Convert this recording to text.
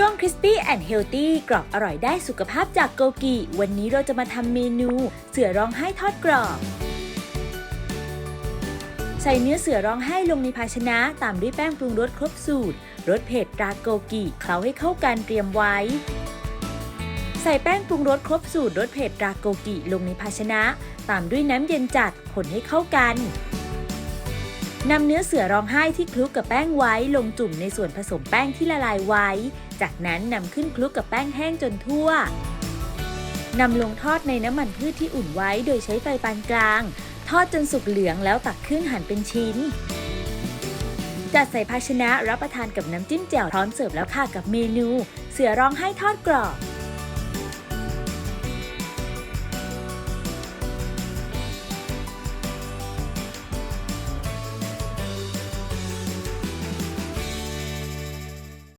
ช่วง Crispy and Healthy กรอบอร่อยได้สุขภาพจากโกกิ วันนี้เราจะมาทำเมนู เสือร้องไห้ทอดกรอบ ใส่เนื้อเสือร้องไห้ลงในภาชนะ ตามด้วยแป้งปรุงรสครบสูตร รสเผ็ดตราโกกิเคล้าให้เข้ากันเตรียมไว้ ใส่แป้งปรุงรสครบสูตรรสเผ็ดตราโกกิลงในภาชนะ ตามด้วยน้ำเย็นจัดคนให้เข้ากัน นำเนื้อเสือร้องไห้ที่คลุกกับแป้งไว้ลงจุ่มในส่วนผสมแป้งที่ละลายไว้ จากนั้นนำขึ้นคลุกกับแป้งแห้งจนทั่วนำลงทอดในน้ำมันพืชที่อุ่นไว้โดยใช้ไฟปานกลาง ทอดจนสุกเหลืองแล้วตักขึ้นหั่นเป็นชิ้น จัดใส่ภาชนะรับประทานกับน้ำจิ้มแจ่วพร้อมเสิร์ฟแล้วค่ะกับเมนู เสือร้องไห้ทอดกรอบ